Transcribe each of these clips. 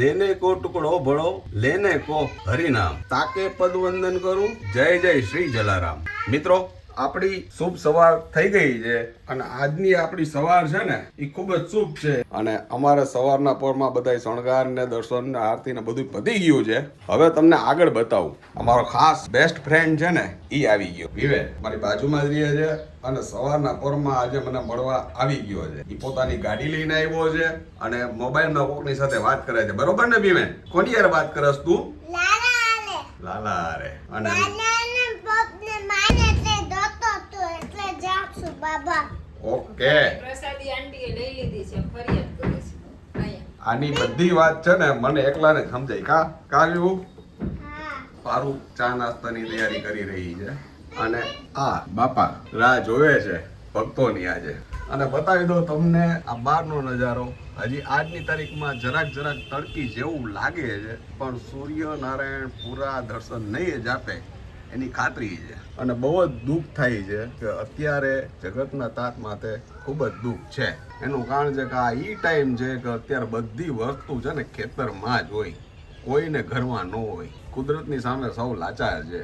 દેને કો ટુકડો ભળો, લેને કો હરિનામ. તાકે પદ વંદન કરું. જય જય શ્રી જલારામ. મિત્રો આપણી શુભ સવાર થઈ ગઈ છે. અને આજની આપણી સવાર છે ને એ ખૂબ જ શુભ છે. અને અમારે સવારના પોરમાં બધા શણગાર ને દર્શન ને આરતી ને બધું પતી ગયું છે. હવે તમને આગળ બતાવું. અમારો ખાસ બેસ્ટ ફ્રેન્ડ છે ને એ આવી ગયો. વિવે મારી બાજુમાં જ રહે છે અને સવારના પોરમાં આજે મને મળવા આવી ગયો છે. એ પોતાની ગાડી લઈને આવ્યો છે અને મોબાઈલમાં કોકની સાથે વાત કરે છે. બરોબર ને ભીમે કોની યાર વાત કરસ તું? લાલા લાલા અરે અને લાલા ને પપ્પને માને એટલે દોતો તો એટલે જાઉં છું બાબા. ઓકે. પ્રસાદી આંટીએ લઈ લીધી છે ફરિયાદ કરે છે. આની બધી વાત છે ને મને એકલાને સમજાય. કા? કાવ્યું સારું પારું ચા નાસ્તાની તૈયારી કરી રહી છે. અને આ બાપા રાહ જોવે છે ભક્તોની આજે. અને બતાવી દો તમને આ બહારનો નજારો. હજી આજની તારીખમાં જરાક જરાક તડકી જેવું લાગે છે પણ સૂર્યનારાયણ પૂરા દર્શન નહીં જ આપે. એની ખાતરી છે. અને બહુ જ દુઃખ થાય છે કે અત્યારે જગતના તાત માથે ખૂબ જ દુઃખ છે. એનું કારણ છે કે આ ઈ ટાઈમ છે કે અત્યારે બધી વસ્તુ છે ને ખેતરમાં જ હોય. કોઈને ઘરમાં ન હોય. કુદરતની સામે સૌ લાચાર છે.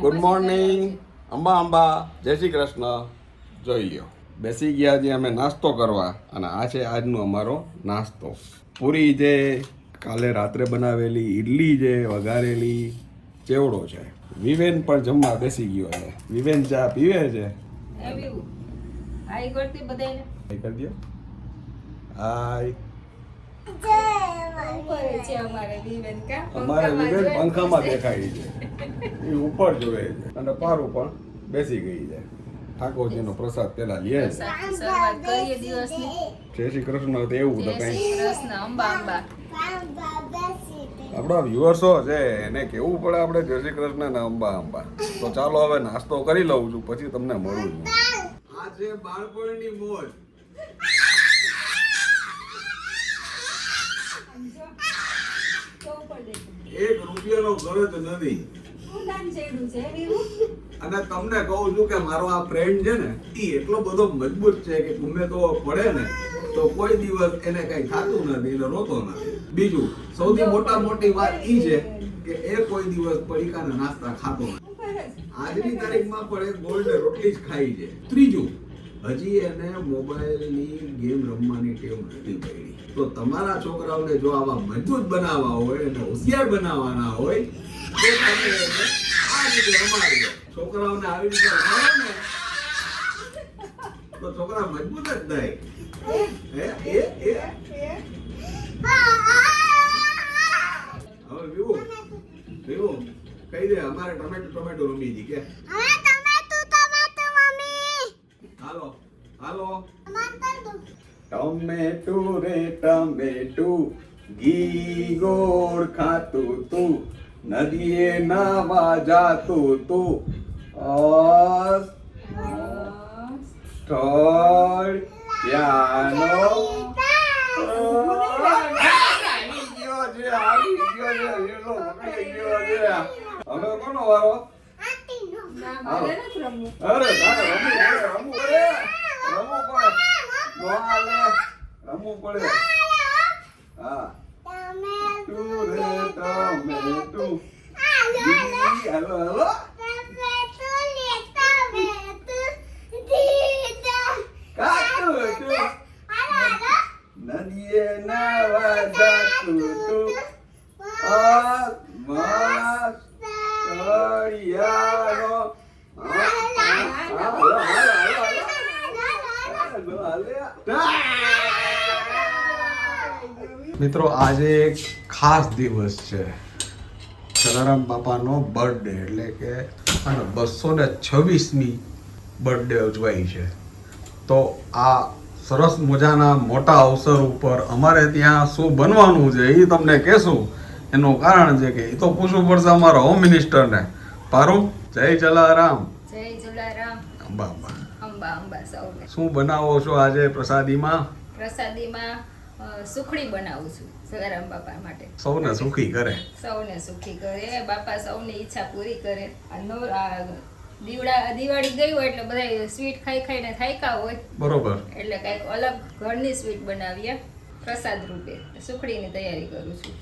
ગુડ મોર્નિંગ અંબા અંબા જય શ્રી કૃષ્ણ. જોઈ લ્યો. બેસી ગયા જે અમે નાસ્તો કરવા અને આ છે આજનો અમારો નાસ્તો. પૂરી છે કાલે રાત્રે બનાવેલી ઈડલી છે વઘારેલી ચેવડો છે. વિવેન પણ જમવા બેસી ગયો છે. વિવેન ચા પીવે છે? કરતી કરી દો. હાય અમારે વિવેન પંખામાં દેખાય છે. એ ઉપર જોવે છે. અને પારું પણ બેસી ગઈ છે. ઠાકોરજીનો પ્રસાદ પેલા લે છે. જય શ્રી કૃષ્ણ એવું તો કઈ. કૃષ્ણ, અંબા અંબા. આપણા વ્યુઅર્સો છે, એને કેવું પડે આપણે જય શ્રી કૃષ્ણ ને અંબા અંબા. તો ચાલો હવે નાસ્તો કરી લઉં છું, પછી તમને મળું છું. આ છે બાળપણની મોજ. એક રૂપિયાનો ગરજ નથી. અને તમને કહું છું કે મારો આ ફ્રેન્ડ છે ને એ એટલો બધો મજબૂત છે કે ગમે તો પડે ને, તો કોઈ દિવસ એને કઈ થતું નથી એટલે રોતો નથી. બીજું, સૌથી મોટા મોટી વાત ઈ છે કે એ કોઈ દિવસ પડીકાના નાસ્તા ખાતો આજની તારીખમાં પણ એ ગોલ્ડ રોટલી જ ખાઈ છે. ત્રીજું, હજી એને મોબાઈલની ગેમ રમવાની ટેવ નથી પડી. તો તમારા છોકરાઓને જો આવા મજબૂત બનાવવા હોય અને હોશિયાર બનાવવાના હોય, તો તમે આ રીતે રમાડજો. છોકરાઓને આવી રીતે રમાડો ને, તો છોકરા મજબૂત જ થાય. એ એ એ. વિવો કહી દે અમારે ટમેટો ટમેટો રમી હતી કે? હવે તમે ટમેટો મમ્મી. હાલો હાલો. ટમેટો ટમેટું રે ટમેટું. ઘી ગોળ ખાતું તું નદીએ નાવા જાતું તું. અસ સ્થળ યાનો આવી ગયો છે આવી ગયો છે લીલો પકડી ગયો છે હવે કોનો વારો આટીનો ના, મારે નથી રમવું. અરે તારે રમવું પડે રમવું પડે રમવું પડે નો હાલે રમવું પડે હા તું રે ટમેટું ઈ હાલો હાલો કાતું તું નદીએ નાવા જાતું તું આ માસ તળિયાનો હાલો હાલો હાલો મિત્રો આજે એક ખાસ દિવસ છે. સદારામ બાપાનો બર્થડે એટલે કે અને બસો ને છવ્વીસમી બર્થડે ઉજવાય છે. તો આ સરસ મજાના મોટા અવસર ઉપર અમારે ત્યાં શું બનવાનું છે એ તમને કહેશું. એનું કારણ છે કે એ તો પૂછવું પડશે અમારા હોમ મિનિસ્ટરને પારું જય જલારામ. જય જલારામ. અંબા અંબા. અંબા અંબા સૌને. શું બનાવો છો આજે પ્રસાદીમાં? પ્રસાદીમાં સુખડી બનાવું છું સદારામ બાપા માટે. સૌને સુખી કરે? સૌને સુખી કરે. બાપા સૌની ઈચ્છા પૂરી કરે. દીવડા દિવાળી ગઈ હોય એટલે બધા સ્વીટ ખાઈ ખાઈને થાયકા હોય. બરોબર. એટલે કંઈક અલગ ઘરની સ્વીટ બનાવીએ. પ્રસાદ રૂપે. સુખડીની તૈયારી કરું છું.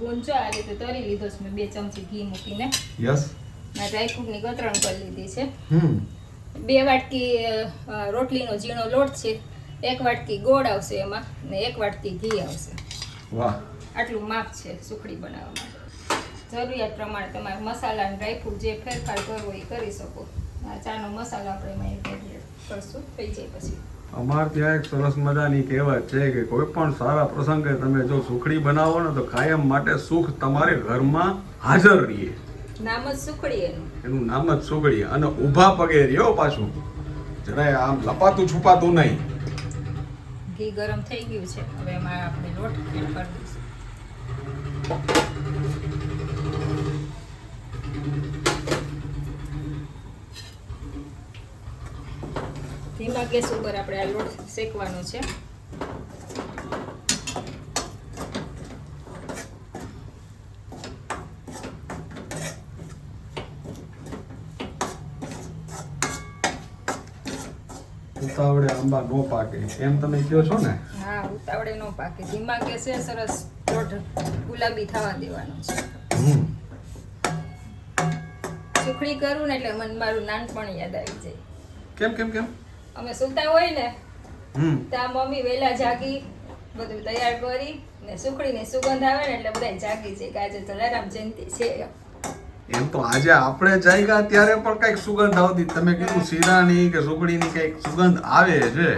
ગુંચો આ રીતે તરી લીધો છે. મેં બે ચમચી ઘી મૂકીને. યસ. મેં ડ્રાયફ્રૂટની ગતરણ કરી લીધી છે. બે વાટકી રોટલીનો ઝીણો લોટ છે. એક વાટકી ગોળ આવશે એમાં ને એક વાટકી ઘી આવશે. વાહ. આટલું માપ છે સુખડી બનાવવા માટે જરૂરિયાત પ્રમાણે તમારે મસાલા અને ડ્રાયફ્રૂટ જે ફેરફાર કરવો એ કરી શકો. આ ચાનો મસાલો આપણે એમાં એડ કરશું થઈ જાય પછી. અમાર ત્યાં એક સરસ મજાની કહેવત છે કે કોઈ પણ સારા પ્રસંગે તમે જો સુખડી બનાવો ને તો કાયમ માટે સુખ તમારે ઘરમાં હાજર રહીએ. નામ જ સુખડી એનું. એનું નામ જ સુખડી અને ઊભા પગે રહ્યો પાછું. જરાય આમ લપાતું છુપાતું નહીં. ઘી ગરમ થઈ ગયું છે. હવે એમાં આપણે લોટ એડ કરી દઈશું. ધીમા ગેસ ઉપર આપણે આ લોટ શેકવાનો છે. ઉતાવળે નો પાકે એમ તમે કહો છો ને? હા ઉતાવળે નો પાકે. ધીમા ગેસે સરસ લોટ ગુલાબી થવા દેવાનો છે. સુખડી કરું ને એટલે મને મારું નાનપણ યાદ આવી જાય. કેમ કેમ કેમ? અમે સુતા હોય ને હમ. ત્યાં મમ્મી વેલા જાગી બધું તૈયાર કરી ને સુખડીની સુગંધ આવે ને એટલે બધા જાગી જાય કે આજે જલારામ જયંતિ છે. એમ તો આજે આપણે જાગ્યા ત્યારે પણ કંઈક સુગંધ આવતી. તમે કીધું શીરાની કે સુગડીની કંઈક સુગંધ આવે છે.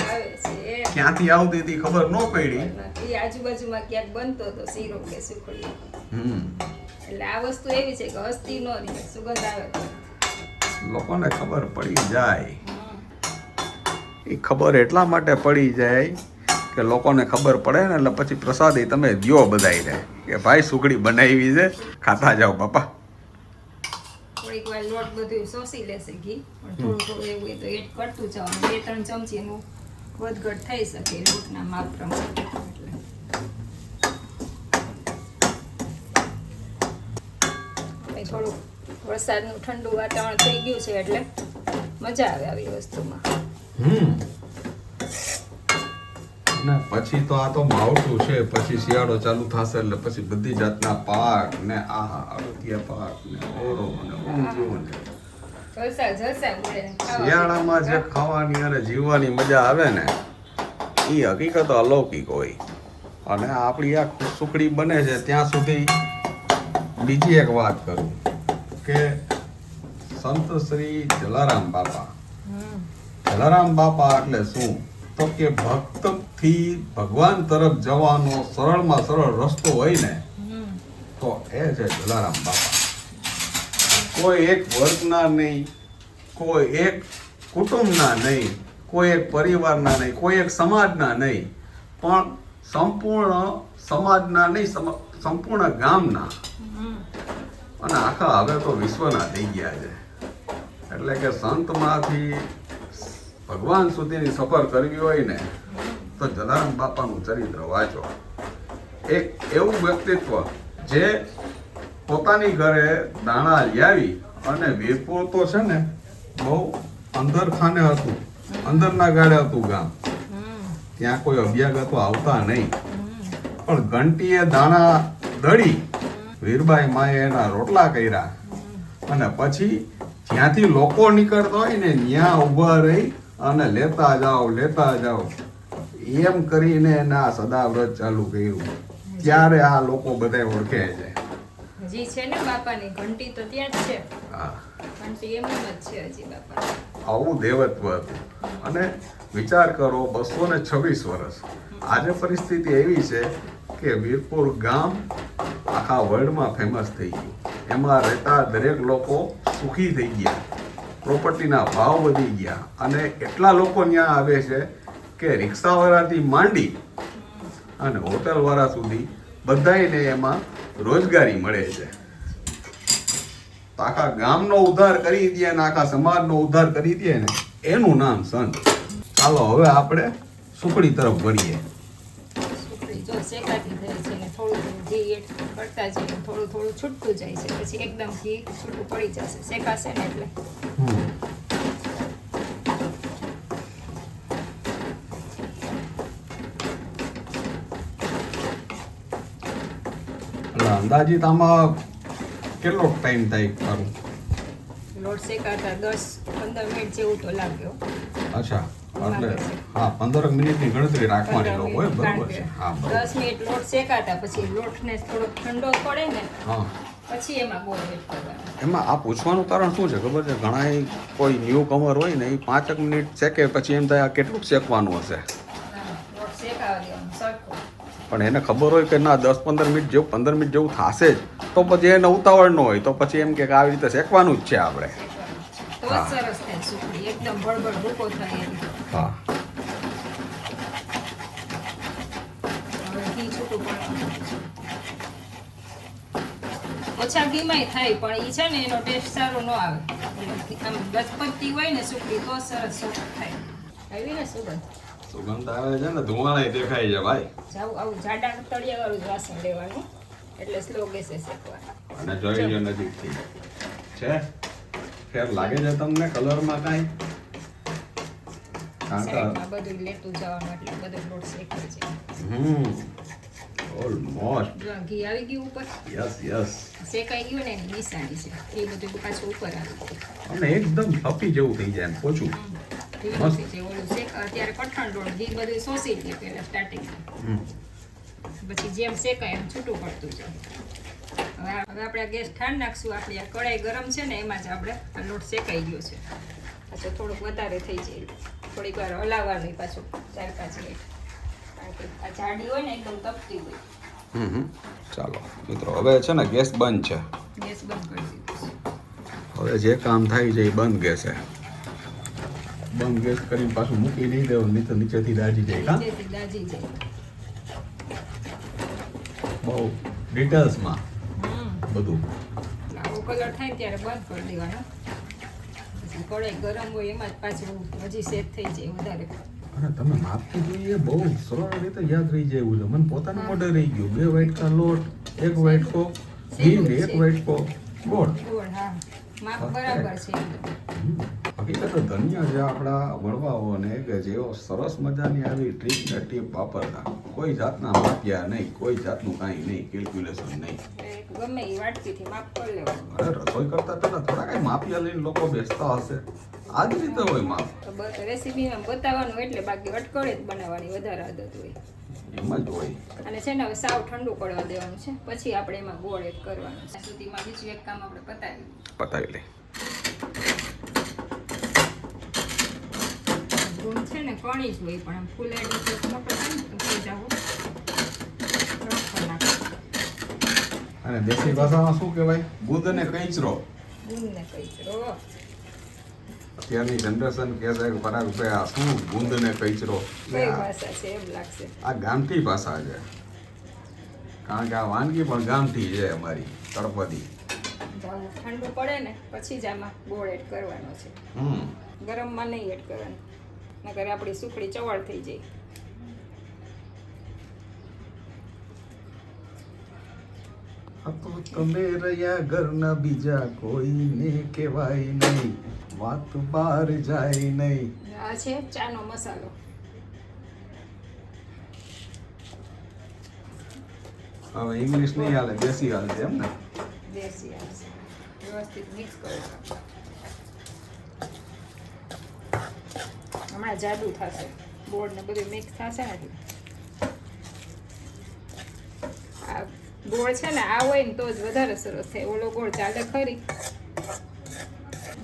ક્યાંથી આવતી હતી ખબર ન પડી. એ આજુબાજુમાં ક્યાંક બનતો હતો શીરો કે હમ. એટલે આ વસ્તુ એવી છે કે હસ્તી ન સુગંધ આવે. લોકોને ખબર પડી જાય. એ ખબર એટલા માટે પડી જાય કે લોકોને ખબર પડે ને એટલે પછી પ્રસાદી તમે દ્યો બધાય કે ભાઈ સુખડી બનાવી છે ખાતા જાઓ બાપા. થોડીક વાર લોટ બધું શોષી લેશે ઘી. પણ થોડું થોડું એવું હોય તો એડ કરતું જવાનું. બે ત્રણ ચમચી એનું વધઘટ થઈ શકે લોટના માપ પ્રમાણે. એટલે થોડું વરસાદનું ઠંડુ વાતાવરણ થઈ ગયું છે એટલે મજા આવે આવી વસ્તુમાં. હમ. ને. પછી તો આ તો માવઠું છે પછી શિયાળો ચાલુ થશે એટલે પછી બધી જાતના પાક ને આ અળતિયા પાક ને ઓરો ને ઊંધિયું ને. શિયાળામાં જે ખાવાની અને જીવવાની મજા આવે ને એ હકીકત અલૌકિક હોય. અને આપણી આ સુખડી બને છે ત્યાં સુધી બીજી એક વાત કરું કે સંત શ્રી જલારામ બાપા. જલારામ બાપા એટલે શું? તો કે ભક્તથી ભગવાન તરફ જવાનો સરળમાં સરળ રસ્તો હોય ને તો એ છે જલારામ બાપા. કોઈ એક વર્ગના નહીં કોઈ એક કુટુંબના નહીં કોઈ એક પરિવારના નહીં કોઈ એક સમાજના નહીં પણ સંપૂર્ણ સમાજના નહીં સંપૂર્ણ ગામના. અને આખા હવે તો વિશ્વના થઈ ગયા છે. એટલે કે સંતમાંથી ભગવાન સુધીની સફર કરવી હોય ને, તો જલારામ બાપાનું ચરિત્ર વાંચો. એક એવું વ્યક્તિત્વ જે પોતાની ઘરે દાણા લાવી અને વીરપુર તો છે ને, બહુ અંદર ખાને હતું. અંદરના ગાડે હતું ગામ. ત્યાં કોઈ અભ્યાગતો આવતા નહીં. પણ ઘંટીએ દાણા દળી વીરબાઈ માએ એના રોટલા કર્યા. અને પછી જ્યાંથી લોકો નીકળતા હોય ને, ત્યાં ઊભા રહી અને લેતા જાઓ લેતા જાઓ. એમ કરીને એના સદાવ્રત ચાલુ કર્યું. ત્યારે આ લોકો બધા ઓળખે છે. જી છે ને બાપાની ઘંટી તો ત્યાં જ છે. હા. ઘંટી એમ જ છે હજી બાપા આવું દેવત્વ હતું. અને વિચાર કરો બસો ને છવ્વીસ વર્ષ. આજે પરિસ્થિતિ એવી છે કે વીરપુર ગામ આખા વર્લ્ડમાં ફેમસ થઈ ગયું. એમાં રહેતા દરેક લોકો સુખી થઈ ગયા. પ્રોપર્ટીના ભાવ વધી ગયા અને એટલા લોકો ત્યાં આવે છે કે રિક્ષાવાળાથી માંડી અને હોટલવાળા સુધી બધાયને એમાં રોજગારી મળે છે. આખા ગામનો ઉદ્ધાર કરી દે ને આખા સમાજનો ઉદ્ધાર કરી દે ને એનું નામ સંત. ચાલો હવે આપણે સુખડી તરફ વળીએ. પડતા જઈએ થોડું થોડું છૂટતું જાય છે. પછી એકદમ ઘી છૂટું પડી જશે. શેકાશે ને એટલે. અંદાજિત આમાં કેટલો ટાઈમ થાય તારું લોટ શેકાતા દસ પંદર મિનિટ જેવું તો લાગ્યો અચ્છા. એટલે હા પંદર મિનિટની ગણતરી રાખવાની લોકો હોય બરાબર છે. હા દસ મિનિટ લોટ શેકાતા પછી લોટને થોડો ઠંડો પડે ને હા. પછી એમાં ગોળ એમાં આ પૂછવાનું કારણ શું છે ખબર છે? ઘણા કોઈ ન્યૂ કમર હોય ને એ પાંચક મિનિટ શેકે પછી એમ થાય આ કેટલું શેકવાનું હશે? હા, લોટ શેકાવા દેવાનો સરખો. પણ એને ખબર હોય કે ના દસ પંદર મિનિટ જેવું પંદર મિનિટ જેવું થશે જ. તો પછી એને ઉતાવળ ન હોય તો પછી એમ કે આવી રીતે શેકવાનું જ છે આપણે. હા. સરસ થાય એકદમ બળબડ ભૂકો થાય એમ. હા ઓછા ઘીમાંય થાય પણ એ છે ને એનો ટેસ્ટ સારો ન આવે. આમ ગચપત્તી હોય ને સુખડી તો સરસ સુખડ થાય. આવી ને સુગંધ? સુગંધ આવે છે ને ધુમાડા દેખાય છે ભાઈ. જાવ આવું જાડા તળિયા વાળું જ વાસણ લેવાનું એટલે સ્લો ગેસે શેકવાનું અને જોઈ જો નજીકથી. છે? ફેર લાગે છે તમને કલરમાં કાંઈ? સાઈડમાં બધું લેતું જવાનું એટલે બધું લોટ શેકાઈ જાય હમ. ઓલમોસ્ટ ઘી આવી ગયું ઉપર? યસ યસ શેકાઈ ગયું ને નિશાની છે. એ બધું પાછું ઉપર આવી અને એકદમ થપી જેવું થઈ જાય પોચું અત્યારે કઠણ રોડ ઘી બધું શોષી લે પહેલા સ્ટાર્ટિંગમાં પછી જેમ શેકાય એમ છૂટું પડતું જાય. હવે આપણે ગેસ ઠાંડ નાખશું. આપણી આ કડાઈ ગરમ છે ને એમાં જ આપણે આ લોટ શેકાઈ ગયો છે. પછી થોડુંક વધારે થઈ જાય. થોડીક વાર હલાવવાનું પાછું ચાર પાંચ મિનિટ. આ જાડી હોય ને એકદમ તપતી હોય. હમ હમ. ચાલો મિત્રો હવે છે ને ગેસ બંધ છે. ગેસ બંધ કરી દીધું હવે જે કામ થાય છે એ બંધ ગેસે. બંધ ગેસ કરીને પાછું મૂકી નહીં દેવું નહીં તો નીચેથી દાજી જાય હા? દાજી જાય. બહુ ડિટેલ્સમાં બધું. કલર થાય ત્યારે બંધ કરી દેવાનો. પછી ગરમ હોય એમાં જ પાછું હજી સેટ થઈ જાય વધારે. અને તમે માપથી જોઈએ બહુ સરળ રીતે યાદ રહી જાય એવું છે. મને પોતાનું મોઢે રહી ગયું. બે વાટકા લોટ એક વાટકો કો એક વાટકો ગોળ ગોળ હા. માપ બરાબર છે હકીકત ધન્ય છે આપણા વડવાઓને કે જેઓ સરસ મજાની આવી ટ્રીપ ને ટીપ વાપરતા. કોઈ જાતના માપ્યા નહીં કોઈ જાતનું કાંઈ નહીં કેલ્ક્યુલેશન નહીં. ગમે એ વાટકીથી માપ કરી લેવાનું. અરે રસોઈ કરતા પહેલા થોડા કાંઈ માપિયા લઈને લોકો બેસતા હશે. આ જ રીતે હોય માપ રેસીપીમાં બતાવવાનું એટલે બાકી અટકળે જ બનાવવાની વધારે આદત હોય. એમ જ હોય. અને છે ને હવે સાવ ઠંડુ પડવા દેવાનું છે. પછી આપણે એમાં ગોળ એડ કરવાનું છે. સુધીમાં બીજું એક કામ આપણે પતાવી પતાવી લે ગુણ છે ને કણી જ હોય પણ આમ ફૂલ એડ મોટો થાય ને તો થઈ અને દેશી ભાષામાં શું કહેવાય? બુદ્ધ ને છે અત્યારની જનરેશન કહે છે કે પરાગભાઈ આ શું ગુંદ ને છે આ ગામઠી ભાષા છે. કારણ કે આ વાનગી પણ ગામઠી છે અમારી તળપદી. ઠંડુ પડે ને પછી જ આમાં ગોળ એડ કરવાનો છે. હમ. ગરમમાં નહીં એડ કરવાનું. નકર આપણી સુખડી ચવાળ થઈ જાય. તો તમે રહ્યા ઘરના બીજા કોઈને કહેવાય નહીં. વાત બહાર જાય નહીં. આ છે ચાનો મસાલો. હવે ઇંગ્લિશ નહીં હાલે દેશી હાલશે એમ ને? દેશી આવશે વ્યવસ્થિત મિક્સ કરો. હમણાં જાદુ થશે. ગોળ ને બધું મિક્સ થશે ને આ ગોળ છે ને આ હોય ને તો જ વધારે સરસ થાય. ઓલો ગોળ ચાલે ખરી.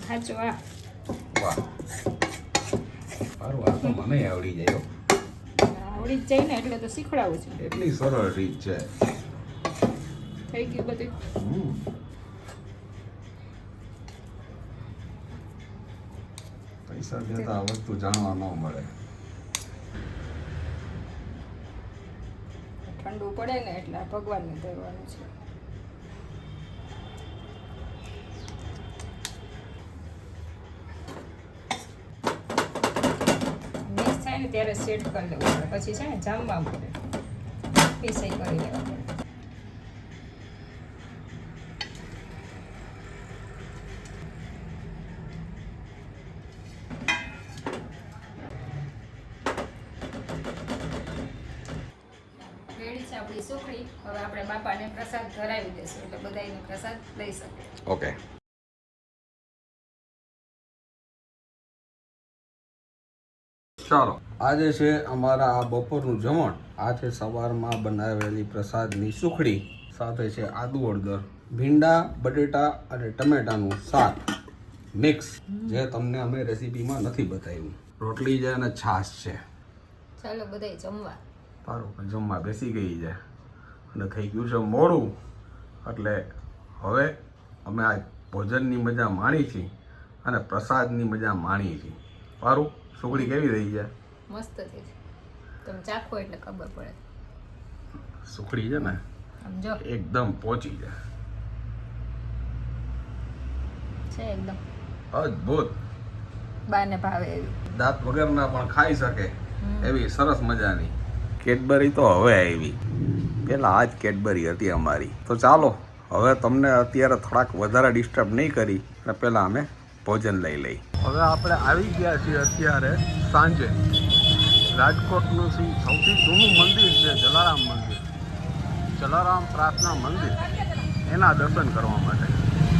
સાચો આ. મને આવડી જાય આવડી જાય ને એટલે તો શીખડાવું છું. એટલી સરળ રીત છે. થઈ ગયું બધું. પૈસા વસ્તુ જાણવા ન મળે. ઠંડુ પડે ને એટલે ભગવાન ભગવાનને દેવાનું છે. મિક્સ થાય ને ત્યારે સેટ કરી લેવું પડે પછી છે ને જામવા પડે પીસાઈ કરી લેવા પડે રેડી છે આપણી આપણી સુખડી હવે આપણે બાપાને પ્રસાદ ધરાવી દેશું એટલે બધા એનો પ્રસાદ લઈ શકે. ઓકે. ચાલો. આજે છે અમારા આ બપોરનું જમણ. આ છે સવારમાં બનાવેલી પ્રસાદની સુખડી સાથે છે આદુ હળદર ભીંડા બટેટા અને ટમેટાનું શાક. મિક્સ. જે તમને અમે રેસીપીમાં નથી બતાવ્યું. રોટલી છે અને છાશ છે. ચાલો બધા જમવા. સારું જમવા બેસી ગઈ છે. અને થઈ ગયું છે મોડું. એટલે હવે અમે આ ભોજનની મજા માણી છીએ અને પ્રસાદની મજા માણી છીએ. સારું સુખડી કેવી રહી છે? મસ્ત થઈ છે. તમે ચાખો એટલે ખબર પડે. સુખડી છે ને? સમજો એકદમ પહોંચી છે. છે એકદમ. અદ્ભુત. બાને ભાવે એવી. દાંત વગરના પણ ખાઈ શકે એવી સરસ મજાની. કેડબરી તો હવે આવી. પહેલાં આ જ કેડબરી હતી અમારી. તો ચાલો, હવે તમને અત્યારે થોડાક વધારે ડિસ્ટર્બ નહીં કરી, અને પહેલાં અમે ભોજન લઈ લઈ. હવે આપણે આવી ગયા છીએ અત્યારે સાંજે. રાજકોટનું સૌથી જૂનું મંદિર છે, જલારામ મંદિર. જલારામ પ્રાર્થના મંદિર. એના દર્શન કરવા માટે.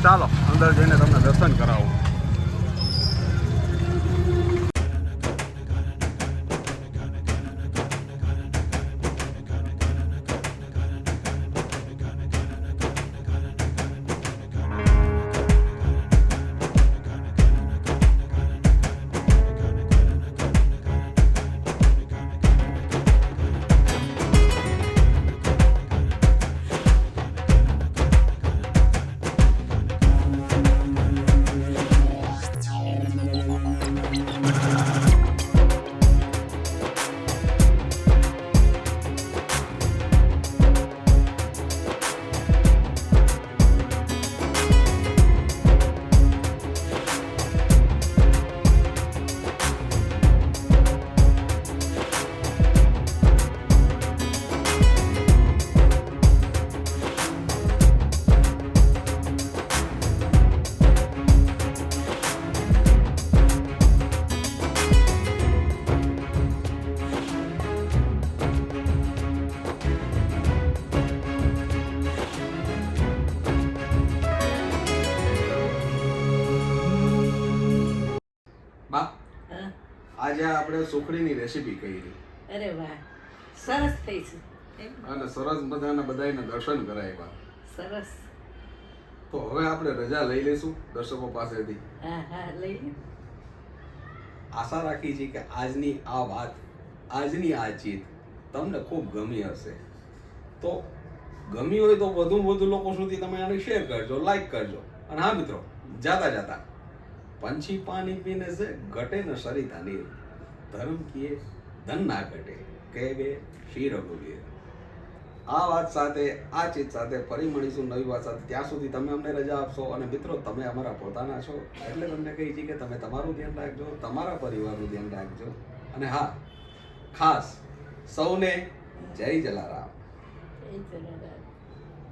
ચાલો, અંદર જઈને તમને દર્શન કરાવું. આપણે સુખડીની રેસીપી કરી અરે વાહ સરસ થઈ છે. અને સરસ મજાના બધાને દર્શન કરાવ્યા સરસ. તો હવે આપણે રજા લઈ લઈશું દર્શકો પાસેથી. હા હા લઈ આશા રાખી છે કે આજની આ વાત આજની આ ચીજ તમને ખૂબ ગમી હશે. તો ગમી હોય તો વધુ વધુ લોકો સુધી તમે આને શેર કરજો લાઈક કરજો. અને હા મિત્રો જાતા જાતા. પંછી પાણી પીને છે ઘટે ને સરિતા નીર. ધર્મ કીએ, ધન ના ઘટે, કહે ગે શ્રી રઘુવીર. આ વાત સાથે, આ ચીજ સાથે ફરી મળીશું નવી વાત સાથે. ત્યાં સુધી તમે અમને રજા આપશો અને મિત્રો, તમે અમારા પોતાના છો. એટલે તમને કહી છે કે તમે તમારું ધ્યાન રાખજો, તમારા પરિવારનું ધ્યાન રાખજો. અને હા, ખાસ સૌને જય જલારામ. જય જલારામ.